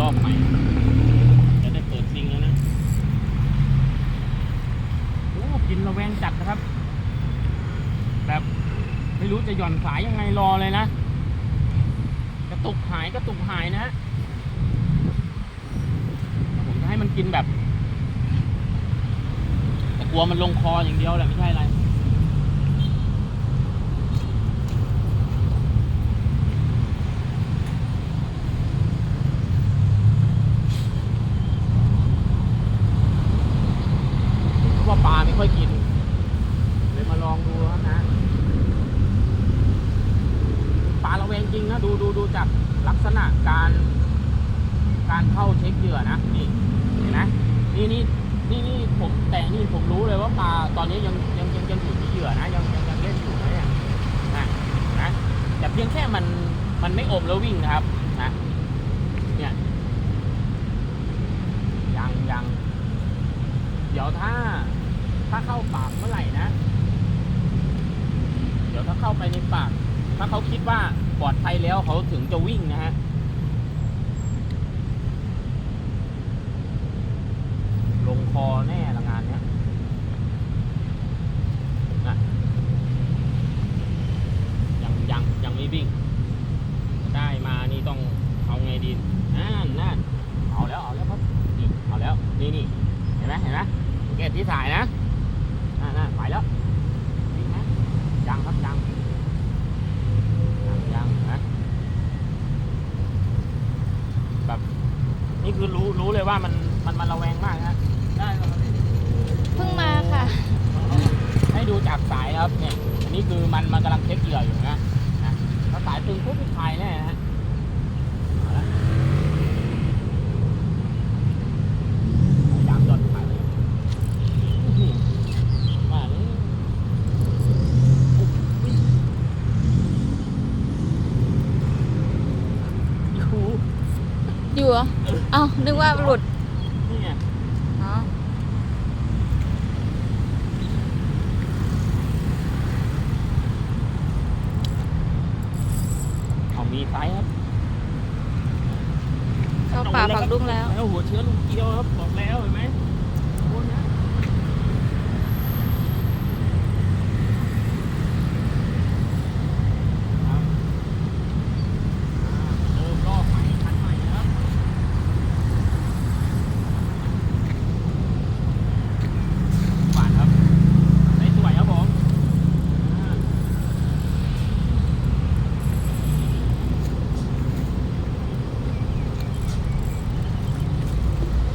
รอบใหม่ จะได้เปิดซิงแล้วนะ โอ้กินระแวงจัดนะครับ แบบไม่รู้จะหย่อนสายยังไงรอเลยนะ กระตุกหายกระตุกหายนะฮะผมจะให้มันกินแบบ แต่กลัวมันลงคออย่างเดียวแหละไม่ใช่อะไร เพราะว่าปลา ไม่ค่อยกินเลยมาลองดูครับนะปลาระเวงจริงนะดูดูดูจากลักษณะการ การเข้าเช็คเหยื่อนะนี่เห็นไหมนี่นี่นี่นี่ผมแต่นี่ผมรู้เลยว่าปลาตอนนี้ยังยังยังยังอยู่ที่เหยื่อนะยังยังยังเล่นอยู่นะเนี่ยนะนะแต่เพียงแค่มันมันไม่อมแล้ววิ่งนะครับนะเนี่ยยังยังเดี๋ยวถ้า ถ้าเข้าปากเมื่อไหร่นะ เดี๋ยวถ้าเข้าไปในปาก ถ้าเขาคิดว่าปลอดภัยแล้วเขาถึงจะวิ่งนะฮะลงคอแน่ละงานเนี้ยนะยังยังยังไม่วิ่ง ได้มานี่ต้องเอาไงดีนั่นนั่นเอาแล้วเอาแล้วครับนี่เอาแล้วนี่นี่เห็นไหมเห็นไหมเกตที่ถ่ายนะนั่นนั่นไปแล้ววิ่งไหมยังครับยังยังยังนะแบบนี่คือ รู้รู้เลยว่ามันมันมันระแวงมากนะได้ครับเพิ่งมาค่ะ ให้ดูจากสายครับเนี่ยอันนี้คือมันมันกำลังเช็คเหยื่ออยู่นะนะถ้าสายตึงปุ๊บไม่คลายแน่นะฮะเอาละพยายามหย่อนขาเลยอื้อหือมาเลยอุ๊ยยูหู อยู่เหรอเอ้านึกว่าหลุดนี่ไงอ๋อเอามีไซส์ครับเข้าป่าผักดุ้งแล้ว แล้วหัวเชื้อลูกเกียวครับบอกแล้วเห็นไหมโอ้นะครับอ่าเริ่มรอบใหม่คันใหม่นะครับหวานครับได้สวยครับผมอ่า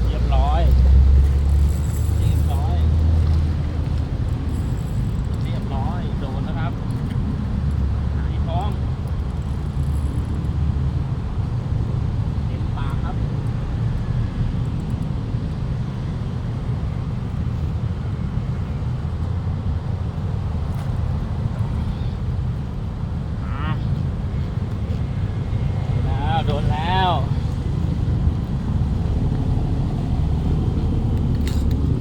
เรียบร้อย เรียบร้อย เรียบร้อย โดนนะครับ หายท้องเต็มปากครับ อ่าโดนแล้ว โดนแล้ว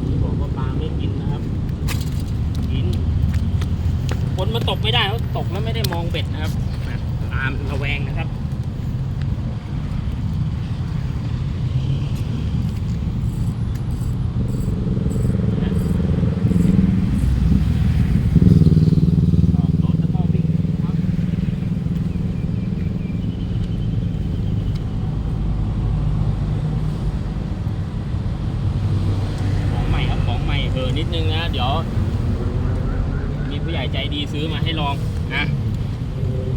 ที่บอกว่าปลาไม่กินนะครับ กิน คน มาตกไม่ได้เขาตกแล้วไม่ได้มองเบ็ดนะครับตามระแวงนะครับรถแล้วก็วิ่งของใหม่ครับของใหม่เออนิดนึงนะ เดี๋ยว ใจดีซื้อมาให้ลองนะ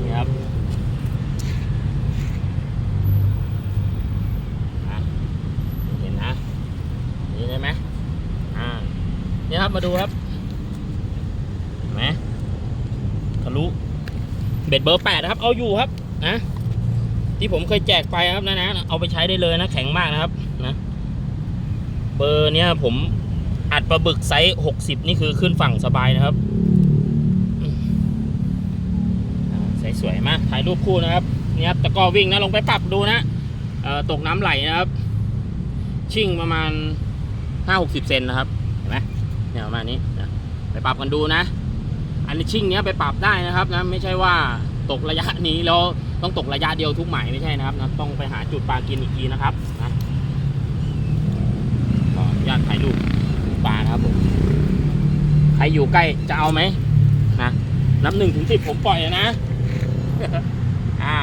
นี่ครับเห็นนะนี่ได้ไหมอ่านี่ครับมาดูครับเห็นไหมทะลุเบ็ดเบอร์แปดนะครับ เอาอยู่ครับนะที่ผมเคยแจกไปครับนะนะเอาไปใช้ได้เลยนะแข็งมากนะครับนะ เบอร์เนี้ยผมอัดปลาบึกไซส์หกสิบนี่คือขึ้นฝั่งสบายนะครับ สวยมากถ่ายรูปคู่นะครับเนี่ยครับตะกอวิ่งนะลงไปปรับดูนะเอ่อตกน้ำไหลนะครับ ชิ่งประมาณห้าหกสิบเซนนะครับเห็นไหมเนี่ยประมาณนี้นะไปปรับกันดูนะ อันนี้ชิ่งเนี้ยไปปรับได้นะครับนะไม่ใช่ว่าตกระยะนี้แล้วต้องตกระยะเดียวทุกหมายไม่ใช่นะครับนะต้องไปหาจุดปลากินอีกทีนะครับนะขออนุญาตถ่ายรูปปลาครับผมใครอยู่ใกล้จะเอาไหมนะนับหนึ่งถึงสิบผมปล่อยนะ อ่า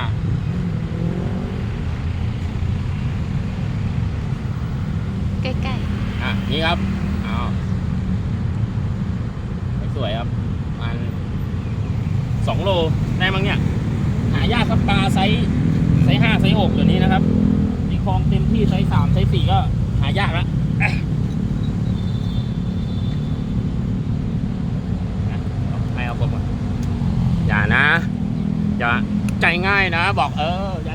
ใกล้อะนี่ครับเอาสวยๆครับประมันสองโลได้มั้งเนี่ย หายากครับปลาไซส์ไซส์ห้าไซส์หกเดี๋ยวนี้นะครับที่คลองเต็มที่ไซส์สามไซส์สี่ก็หายากแล้ว จะใจง่ายนะ บอกเออย